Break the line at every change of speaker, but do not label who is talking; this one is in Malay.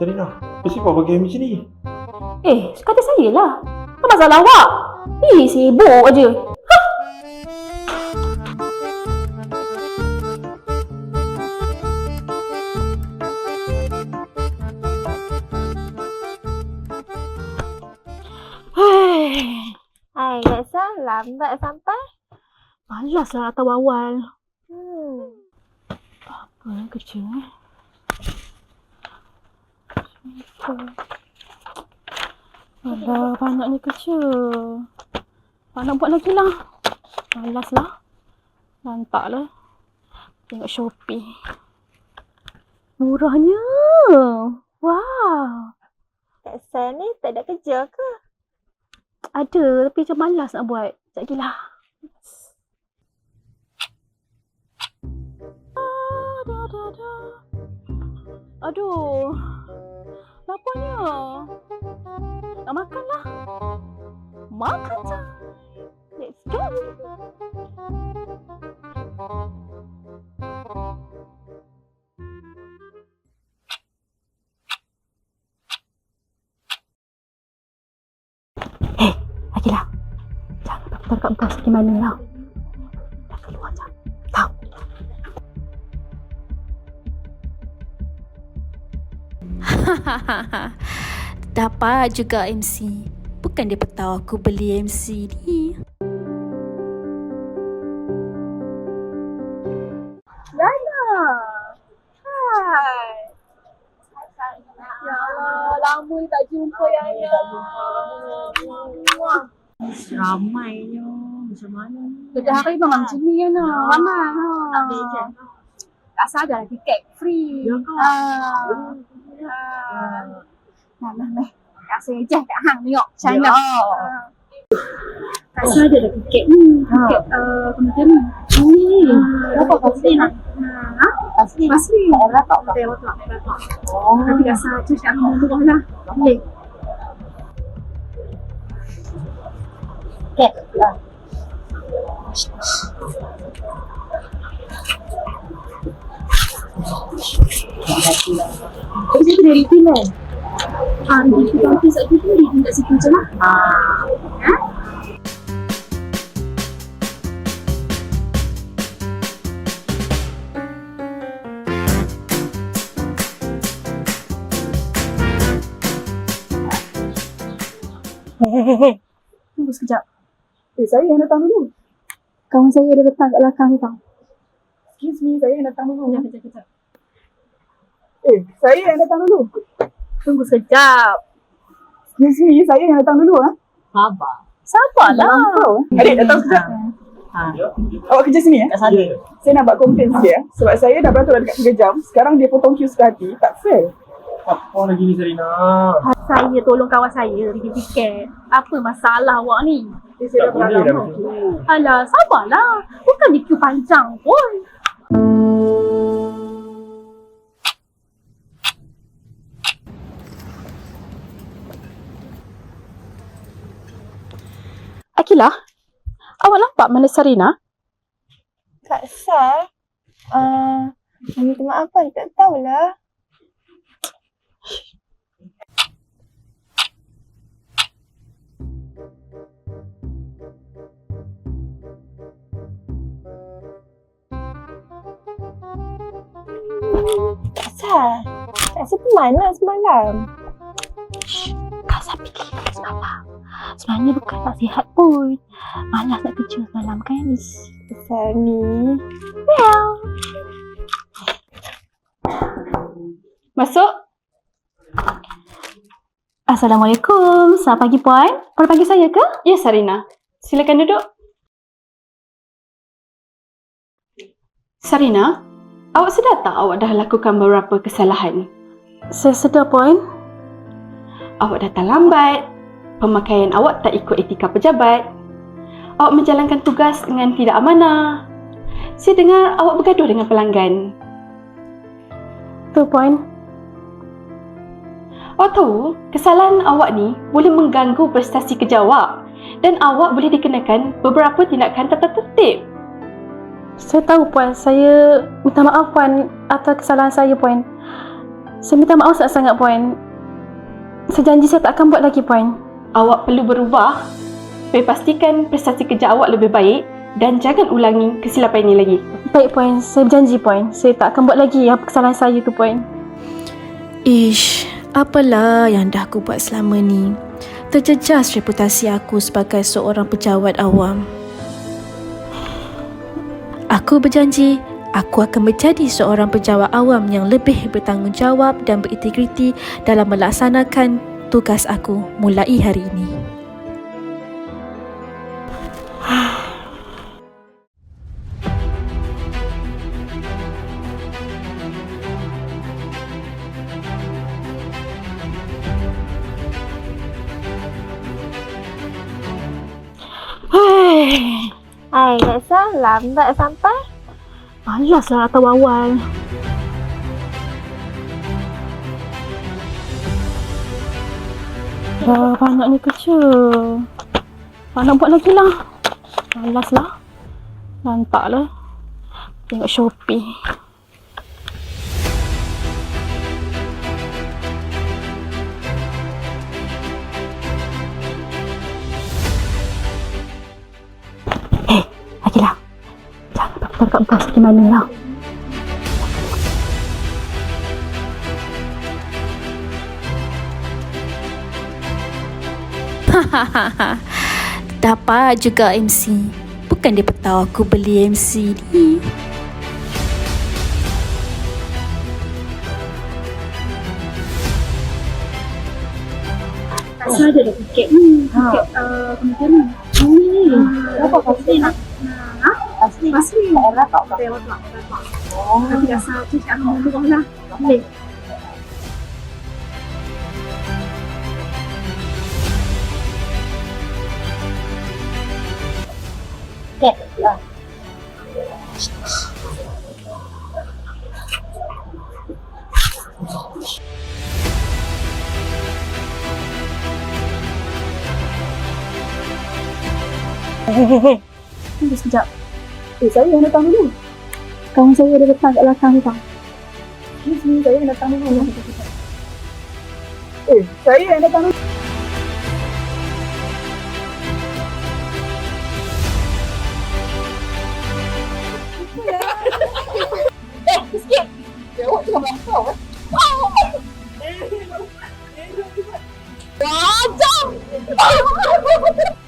Sarina, kenapa awak pakai macam ni?
Eh, kata saya lah. Apa masalah awak? Ih, sibuk aje. Hei,
Hai, Leksa, lambat sampai.
malas lah atau awal.
Hmm.
Apa yang kerja ni? Alah, banyaknya kerja. Tak nak buat lagi lah. Malas lah. Lantak lah. Tengok Shopee. Murahnya. Wow.
Leksa ni tak ada kerja ke?
Ada tapi macam malas nak buat. Aduh, aduh, aduh. Aduh. Laparnya. Nak makan lah. Makan je. Let's go. Eh, Agilah. Jangan berputar kat bos gimana lah.
Dapat juga MC. Bukan dia tahu aku beli MC ni.
Dana. Hai. Ya Allah, lama tak jumpa ya ya.
Ramainya macam mana ni?
Setiap hari memang macam ni kan. Ramai. Ha. Tak sadar tiket free.
Ya?
Ha. Ha. Nah, nah, nah. Kasih je kat hang tengok. Macam
Ya.
mana. Ha. Tak sadar dah tiket ni. Tiket uh, kementerian ni. Ni. Berapa pasti nak? Ha? Pasti. Pasti. Tak ada tak. Tak ada tak.
Oh.
Tapi rasa tu cakap dengan murah lah. Boleh.
Cat lah.
Saya dari Penang. Ah, di situ nanti saat itu di tingkat situ je lah.
Ah.
Hehehe. Tunggu sekejap. Eh, saya yang datang dulu. Kawan saya ada datang kat belakang tu tau.
Excuse me, saya yang datang dulu.
Kejap, kejap, kejap.
Eh, saya yang datang dulu.
Tunggu sekejap.
Excuse me, saya yang datang dulu. Ha?
Sabar.
Sabarlah.
Adik, datang sekejap.
Ha.
Awak kerja sini ya?
Kat sana.
Saya nak buat komplain sikit ya. Sebab saya dah beratur dah dekat 3 jam. Sekarang dia potong queue suka hati. Tak fair.
Apa lagi ni Sarina?
Saya tolong kawan saya beli tiket. Apa masalah awak ni?
Saya dah
Tak boleh dah.
Alah, sabarlah. Bukan di queue panjang pun. Akilah, awak nampak mana Sarina?
Kak Sa, uh, minta maaf? Tak tahulah. Kak Sa pergi mana semalam?
Kak Sa fikir semalam. Sebenarnya bukan tak sihat pun. Malas nak kerja semalam kan?
Sa ni.
Masuk. Assalamualaikum. Selamat pagi puan. Puan panggil saya ke? Ya, Sarina. Silakan duduk. Sarina, awak sedar tak awak dah lakukan beberapa kesalahan? Saya sedar, puan. Awak datang lambat. Pemakaian awak tak ikut etika pejabat. Awak menjalankan tugas dengan tidak amanah. Saya dengar awak bergaduh dengan pelanggan. Tu, puan. Awak tahu, kesalahan awak ni boleh mengganggu prestasi kerja awak dan awak boleh dikenakan beberapa tindakan tata tertib. Saya tahu puan, saya minta maaf puan atas kesalahan saya puan. Saya minta maaf sangat-sangat, Puan. Saya janji saya tak akan buat lagi, Puan. Awak perlu berubah. Supaya pastikan prestasi kerja awak lebih baik dan jangan ulangi kesilapan ini lagi. Baik, Puan. Saya berjanji, Puan. Saya tak akan buat lagi apa kesalahan saya tu, Puan.
Ish, apalah yang dah aku buat selama ni. Terjejas reputasi aku sebagai seorang pejabat awam. Aku berjanji, aku akan menjadi seorang pejabat awam yang lebih bertanggungjawab dan berintegriti dalam melaksanakan tugas aku mulai hari ini.
Sah, lambat sampai.
malaslah atau awal. Dah banyak ni kerja. Tak nak buat lagi lah. Malas lah. Lantak lah. Tengok Shopee. Kat bos gimana lah.
Dapat juga MC. Bukan dia tahu aku beli MC ni.
Saya ada dah tiket ni. Tiket uh, kementerian ni. Hmm. Berapa pasti nak?
Asli. Asli. Tak ada tak tak.
Tapi rasa tu tak akan murah lah. Boleh.
Ket lah.
Hehehe. Tunggu sekejap.
Eh, saya yang datang dulu.
Kawan saya ada datang kat belakang ni bang.
Ni sini saya yang datang dulu. Eh, saya yang datang dulu. Eh. Wajam!